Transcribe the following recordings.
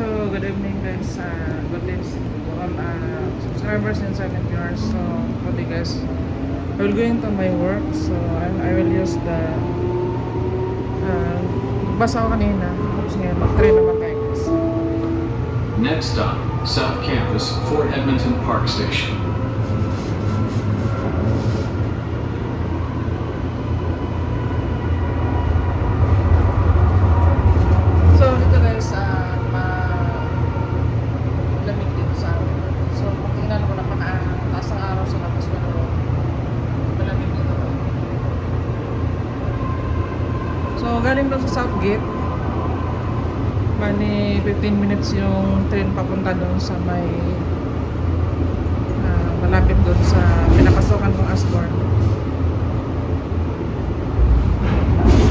So, good evening guys. Uh, good day to all uh, subscribers and silent viewers. So, today guys, I will go into my work. So, I, I will use the uh, basa ako kanina. Tapos ngayon, mag-train naman tayo guys. Next stop, South Campus, Fort Edmonton Park Station. So, dito guys, uh, ma lamig dito sa amin. So, kung tingnan ko, napaka-taas ng araw sa labas, pero malamig dito. So, galing doon sa Southgate. Bali, 15 minutes yung train papunta doon sa may ah, malapit doon sa pinapasokan kong Asborn.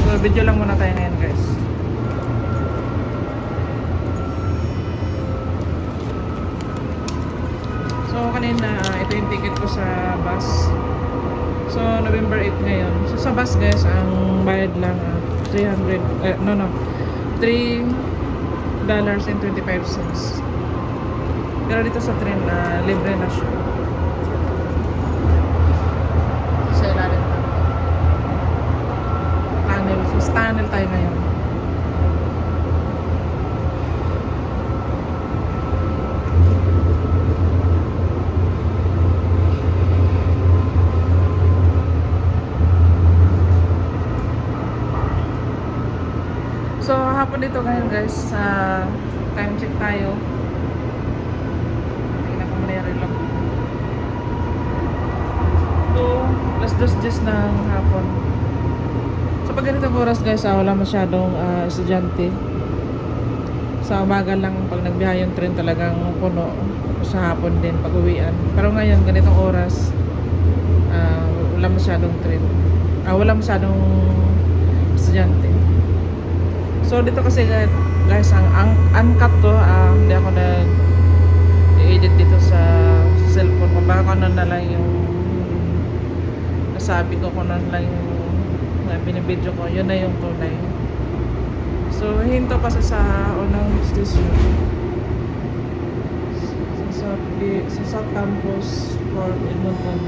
So, video lang muna tayo ngayon guys. So kanina, ah, ito yung ticket ko sa bus. So November 8 ngayon. So sa bus guys, ang bayad lang ah, 300, eh, no no, 3 dollars and 25 cents. Pero dito sa train, na libre na siya. Sa ilalim. Tunnel. Tunnel tayo ngayon. Hapon dito ngayon guys, sa time check tayo. Tingnan ko muna yung relo. So, last dos just ng hapon. So, pag ganitong oras guys, ah, wala masyadong ah, estudyante. Sa umaga lang, pag nagbiyahe yung train talagang puno. Sa hapon din, pag uwian. Pero ngayon, ganitong oras, ah, wala masyadong train. Ah, wala masyadong estudyante. So dito kasi guys, ang, ang uncut to, ah, hindi ako nag edit dito sa cellphone ko. Baka ano na lang yung nasabi ko kung ano lang yung na binibidyo ko, yun na yung tunay. So hinto kasi sa unang station. Sa South, sa South Campus for Edmonton.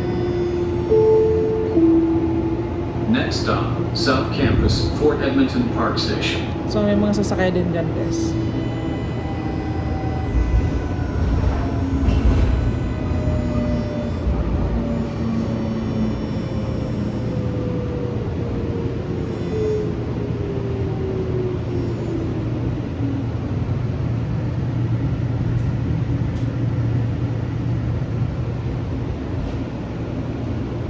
Next stop, South Campus, Fort Edmonton Park Station. So may mga sasakay din dyan guys.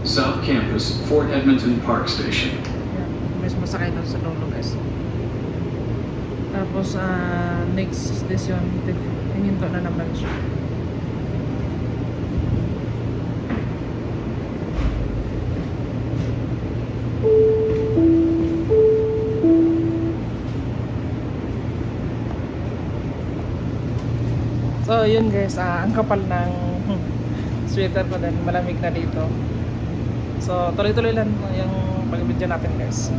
South Campus, Fort Edmonton Park Station. Yan, may sumasakay doon sa dulo guys. Tapos ah, next station, hihinto na naman siya. So yun guys, ah, ang kapal ng sweater ko din, malamig na dito. So, tuloy-tuloy lang yung pag-video natin guys.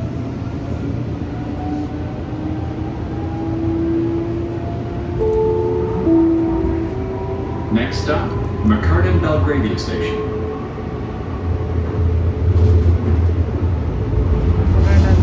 Next stop, McCartan Belgravia Station. Kanan.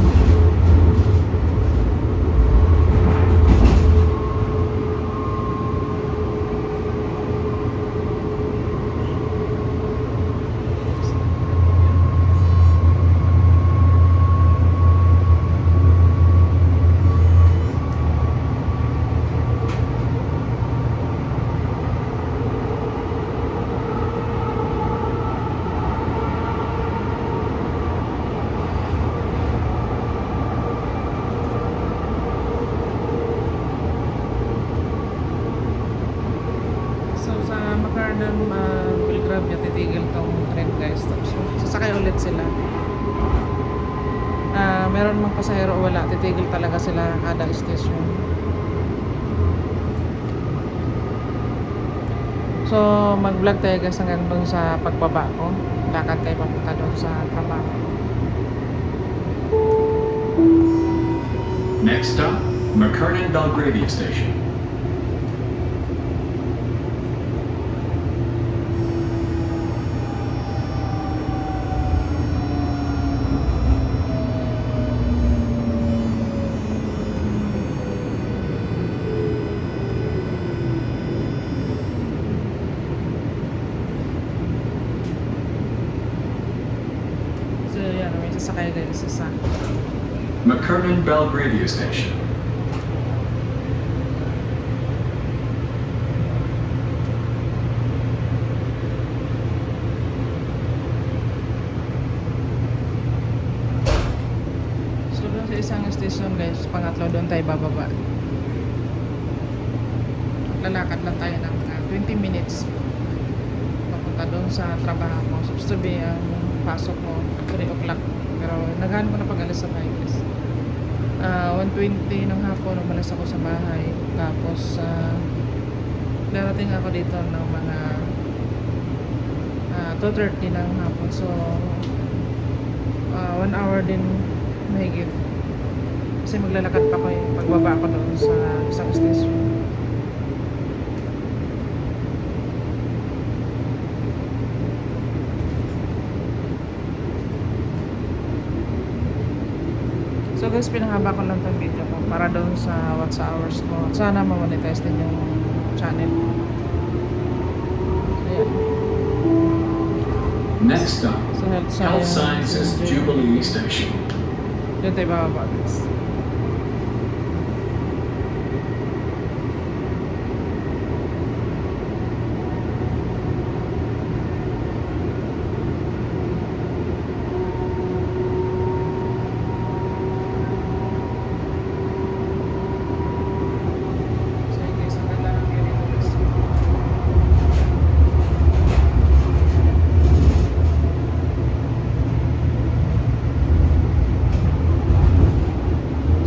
So sa Macarnam uh, Belgravia titigil tong train guys. Tapos sasakay ulit sila. Ah, meron mang pasahero wala, titigil talaga sila kada station. So, mag-vlog tayo guys hanggang dun sa pagbaba ko. Lakad tayo papunta doon sa trabaho. Next stop, McCartan Belgravia Station. Tayo guys, isa. McKernan Belgravia Station. So doon sa isang station guys, pangatlo doon tayo bababa. Lalakad lang tayo ng ah, 20 minutes. Papunta doon sa trabaho mo. Supposed to be ang pasok mo 3 o'clock. Pero naghan ko na pag-alis sa bahay guys. Ah, 1.20 ng hapon umalis ako sa bahay. Tapos ah, darating ako dito ng mga ah, 2.30 ng hapon. So ah, one hour din mahigit. Kasi maglalakad pa ko yung pagbaba ko doon sa isang station. So guys, pinahaba ko lang itong video ko para doon sa what's hours ko. Sana ma-monetize din yung channel. Ayan. Next stop, So health Health science. Sciences Jubilee Station. Doon tayo bababa guys. So yun guys, ang ganda ng view dito guys.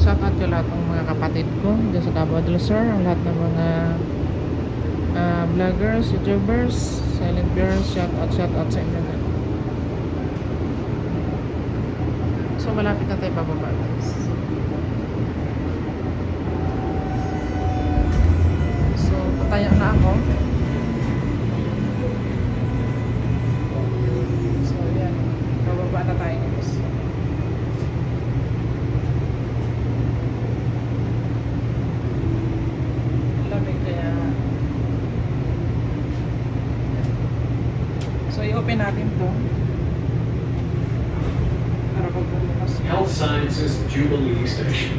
Shout out ko lahat ng mga kapatid ko dyan sa Davao del Sur, ang lahat ng mga ah, vloggers, youtubers, silent viewers, shout out, shout out sa inyo lahat. So malapit na tayo bababa guys. So pataya na ako. So yan, bababa na tayo guys. lamig kaya so i-open natin to para pag bumukas Health Sciences Jubilee Station.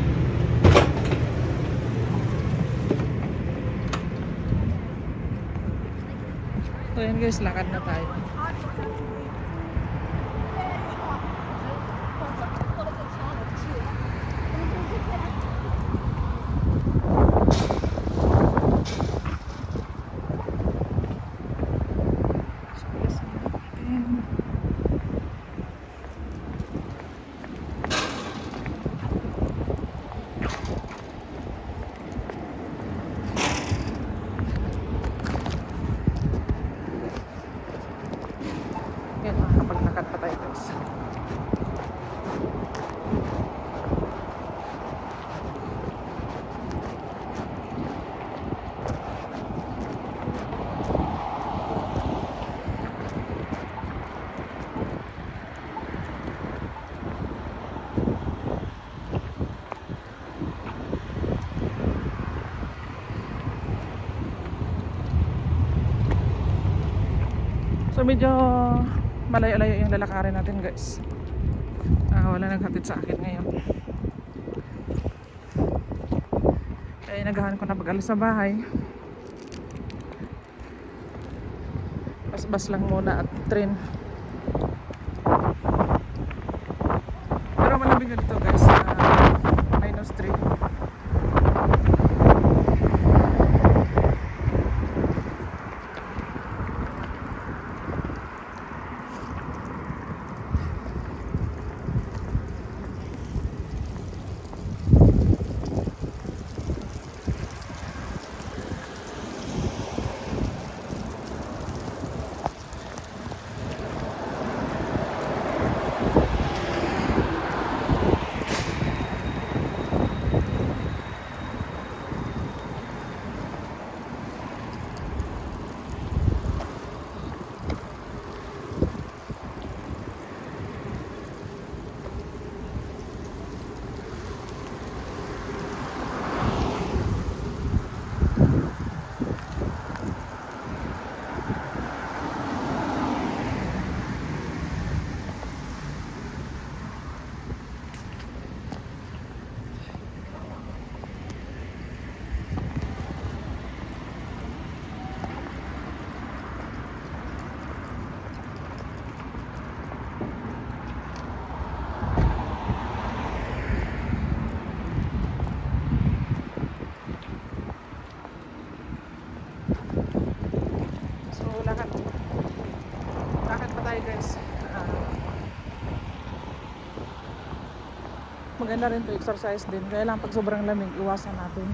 So yun guys lakad na tayo So, yes, natin. Yan, makakapaglakad pa tayo guys. So medyo malayo-layo yung lalakarin natin guys. Ah, wala naghatid sa akin ngayon. Kaya nagahan ko na pag-alis sa bahay. Bas-bas lang muna at train. Pero malamig na dito guys. Uh, minus 3. Maganda rin to exercise din. Kaya lang pag sobrang lamig, iwasan natin.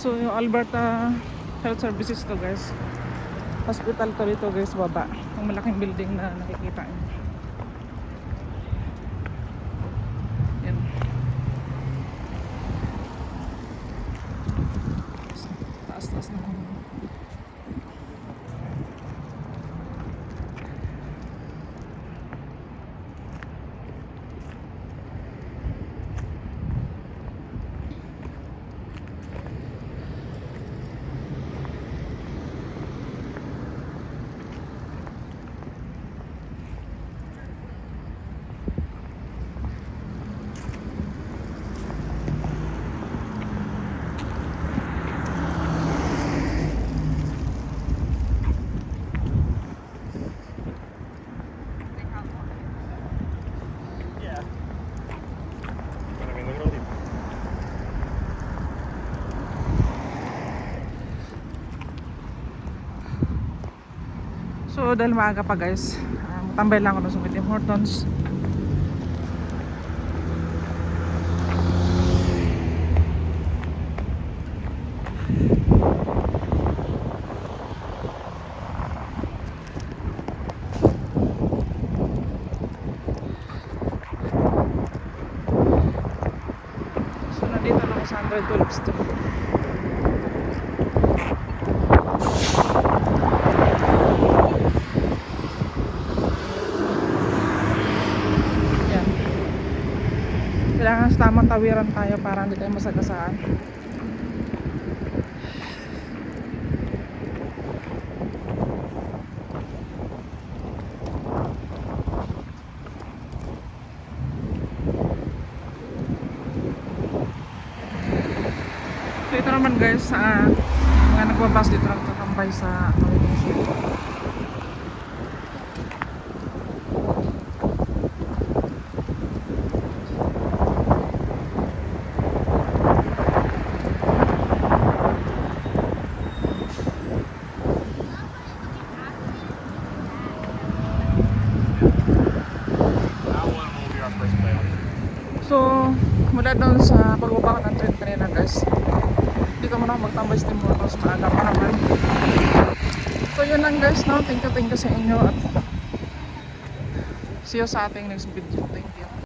So, yung Alberta Health Services to guys. Hospital to dito guys, baba. Ang malaking building na nakikita nyo. Yan. Taas, taas na. Yeah. But I mean, look at all the So, dahil maaga pa guys, uh, matambay lang ako sa Tim Hortons. So, nandito na ako sa 112 Street. Yan. Kailangan sa tamang tawiran tayo para hindi tayo masagasaan. So ito naman guys, ah, mga nagbabas dito lang tatambay sa Mawilong mula doon sa pagbaba ko ng train kanina guys, dito muna ako magtambay sa Tim Hortons, maaga pa naman. So yun lang guys, no? thank you, thank you sa inyo at see you sa ating next video. Thank.